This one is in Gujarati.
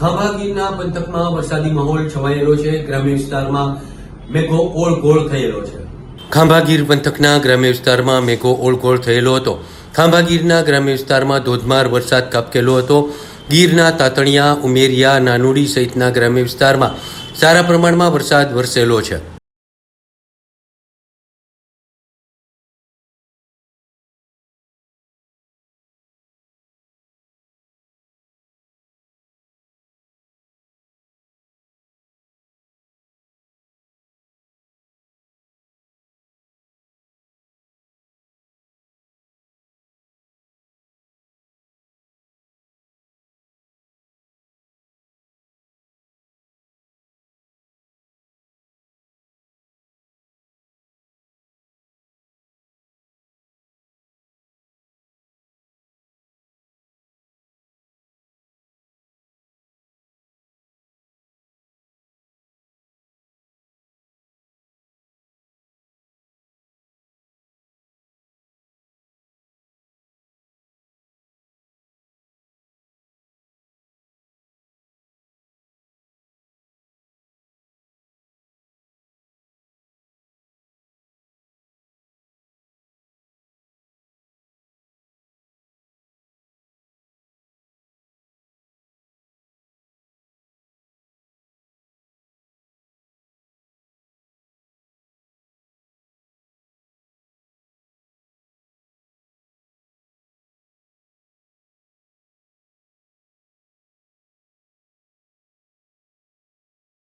ખાંભાગીરના પંથકમાં વરસાદી માહોલ છવાયેલો છે. ગ્રામ્ય વિસ્તારમાં મેઘો ઓળઘોળ થયેલો છે. ખાંભાગીર પંથકના ગ્રામ્ય વિસ્તારમાં મેઘો ઓળઘોળ થયેલો હતો. ખાંભાગીરના ગ્રામ્ય વિસ્તારમાં ધોધમાર વરસાદ કાપકેલો હતો. ગીરના તાતણિયા, ઉમેરિયા, નાનુડી સહિતના ગ્રામ્ય વિસ્તારમાં સારા પ્રમાણમાં વરસાદ વરસેલો છે.